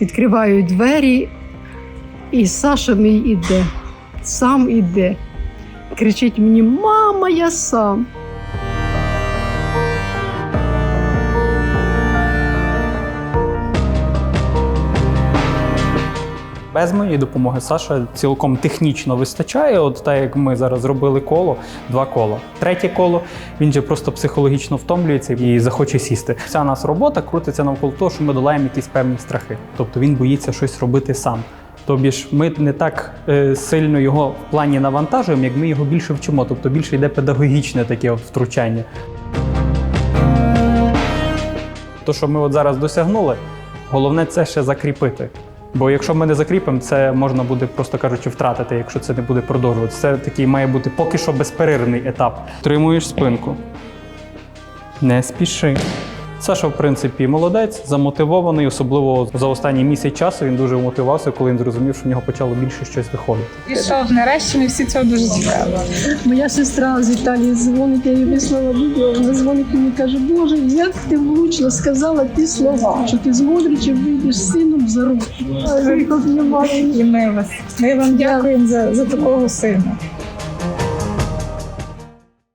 Відкриваю двері, і Саша мій іде, сам іде. Кричить мені: Мама, я сам. Без моєї допомоги Саша цілком технічно вистачає. От так як ми зараз зробили коло, два кола. Третє коло він же просто психологічно втомлюється і захоче сісти. Вся нас робота крутиться навколо того, що ми долаємо якісь певні страхи. Тобто він боїться щось робити сам. Тобі ж ми не так е, сильно його в плані навантажуємо, як ми його більше вчимо. Тобто більше йде педагогічне таке втручання. То, що ми от зараз досягнули, головне це ще закріпити. Бо якщо ми не закріпимо, це можна буде, просто кажучи, втратити, якщо це не буде продовжуватися. Це такий має бути поки що безперервний етап. Тримуєш спинку. Не спіши. Саша, в принципі, молодець, замотивований, особливо за останній місяць часу він дуже мотивувався, коли він зрозумів, що в нього почало більше щось виходити. Пішов нарешті, ми всі цього дуже чекали. Моя сестра з Італії дзвонить, я їй вислала відео, вона дзвонить мені і каже, Боже, як ти влучно сказала ті слова, що ти з Модричем вийдеш з сином за руку. І ми вас. Ми вам дякуємо за, за такого сина.